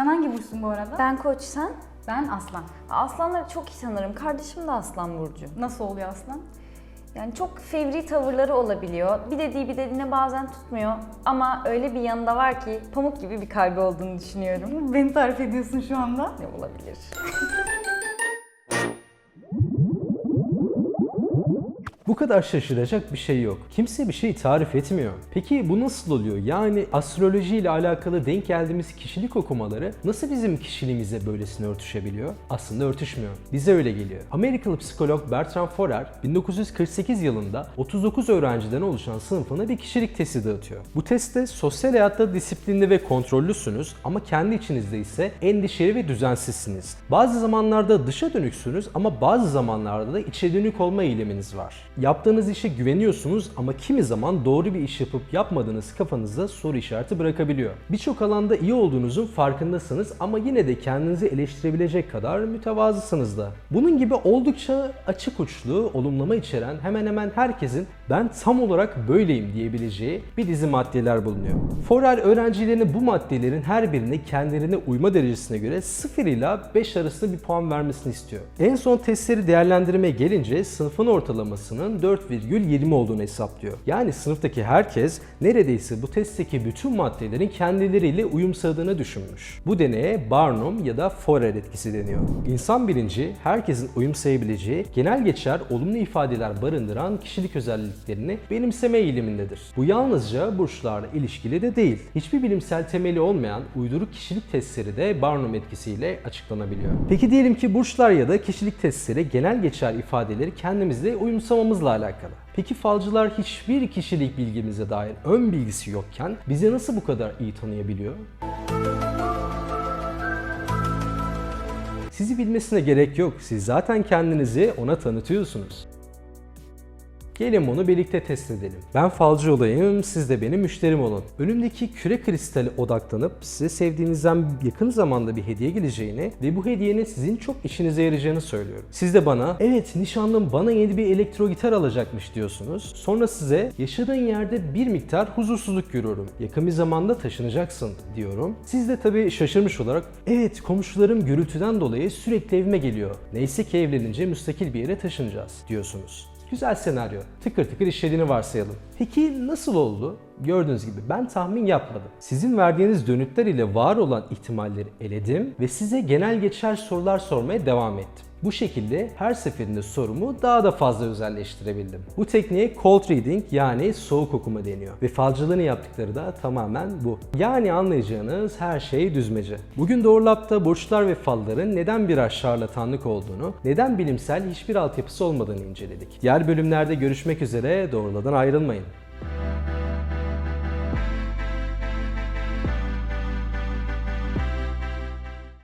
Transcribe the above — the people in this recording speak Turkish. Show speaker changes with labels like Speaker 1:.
Speaker 1: Sen hangi burçsun bu arada?
Speaker 2: Ben koç sen?
Speaker 1: Ben aslan.
Speaker 2: Aslanları çok iyi tanırım. Kardeşim de aslan burcu.
Speaker 1: Nasıl oluyor aslan?
Speaker 2: Yani çok fevri tavırları olabiliyor. Bir dediği bir dediğine bazen tutmuyor. Ama öyle bir yanında var ki pamuk gibi bir kalbi olduğunu düşünüyorum.
Speaker 1: Beni tarif ediyorsun şu anda.
Speaker 2: Ne olabilir?
Speaker 3: kadar şaşıracak bir şey yok. Kimse bir şey tarif etmiyor. Peki bu nasıl oluyor? Yani astroloji ile alakalı denk geldiğimiz kişilik okumaları nasıl bizim kişiliğimize böylesine örtüşebiliyor? Aslında örtüşmüyor. Bize öyle geliyor. Amerikalı psikolog Bertrand Forer 1948 yılında 39 öğrenciden oluşan sınıfına bir kişilik testi dağıtıyor. Bu testte sosyal hayatta disiplinli ve kontrollüsünüz ama kendi içinizde ise endişeli ve düzensizsiniz. Bazı zamanlarda dışa dönüksünüz ama bazı zamanlarda da içe dönük olma eğiliminiz var. Yaptığınız işe güveniyorsunuz ama kimi zaman doğru bir iş yapıp yapmadığınız kafanızda soru işareti bırakabiliyor. Birçok alanda iyi olduğunuzun farkındasınız ama yine de kendinizi eleştirebilecek kadar mütevazısınız da. Bunun gibi oldukça açık uçlu, olumlama içeren hemen hemen herkesin ben tam olarak böyleyim diyebileceği bir dizi maddeler bulunuyor. Forer öğrencilerine bu maddelerin her birine kendilerine uyma derecesine göre 0 ila 5 arasında bir puan vermesini istiyor. En son testleri değerlendirmeye gelince sınıfın ortalamasının 4,20 olduğunu hesaplıyor. Yani sınıftaki herkes neredeyse bu testteki bütün maddelerin kendileriyle uyum sağladığını düşünmüş. Bu deneye Barnum ya da Forer etkisi deniyor. İnsan bilinci herkesin uyum sayabileceği genel geçer olumlu ifadeler barındıran kişilik özelliklerini benimseme eğilimindedir. Bu yalnızca burçlarla ilişkili de değil. Hiçbir bilimsel temeli olmayan uyduruk kişilik testleri de Barnum etkisiyle açıklanabiliyor. Peki diyelim ki burçlar ya da kişilik testleri genel geçer ifadeleri kendimizle uyumsamamızla alakalı. Peki falcılar hiçbir kişilik bilgimize dair ön bilgisi yokken bizi nasıl bu kadar iyi tanıyabiliyor? Sizi bilmesine gerek yok. Siz zaten kendinizi ona tanıtıyorsunuz. Gelin bunu birlikte test edelim. Ben falcı olayım, siz de benim müşterim olun. Önümdeki küre kristali odaklanıp size sevdiğinizden yakın zamanda bir hediye geleceğini ve bu hediyenin sizin çok işinize yarayacağını söylüyorum. Siz de bana, evet nişanlım bana yeni bir elektro gitar alacakmış diyorsunuz. Sonra size yaşadığın yerde bir miktar huzursuzluk görüyorum. Yakın bir zamanda taşınacaksın diyorum. Siz de tabii şaşırmış olarak, evet komşularım gürültüden dolayı sürekli evime geliyor. Neyse ki evlenince müstakil bir yere taşınacağız diyorsunuz. Güzel senaryo. Tıkır tıkır işlediğini varsayalım. Peki nasıl oldu? Gördüğünüz gibi ben tahmin yapmadım. Sizin verdiğiniz dönütler ile var olan ihtimalleri eledim ve size genel geçer sorular sormaya devam ettim. Bu şekilde her seferinde sorumu daha da fazla özelleştirebildim. Bu tekniğe cold reading yani soğuk okuma deniyor. Ve falcılığını yaptıkları da tamamen bu. Yani anlayacağınız her şey düzmece. Bugün Doğru Lab'da burçlar ve falların neden birer şarlatanlık olduğunu, neden bilimsel hiçbir altyapısı olmadığını inceledik. Diğer bölümlerde görüşmek üzere doğrulardan ayrılmayın.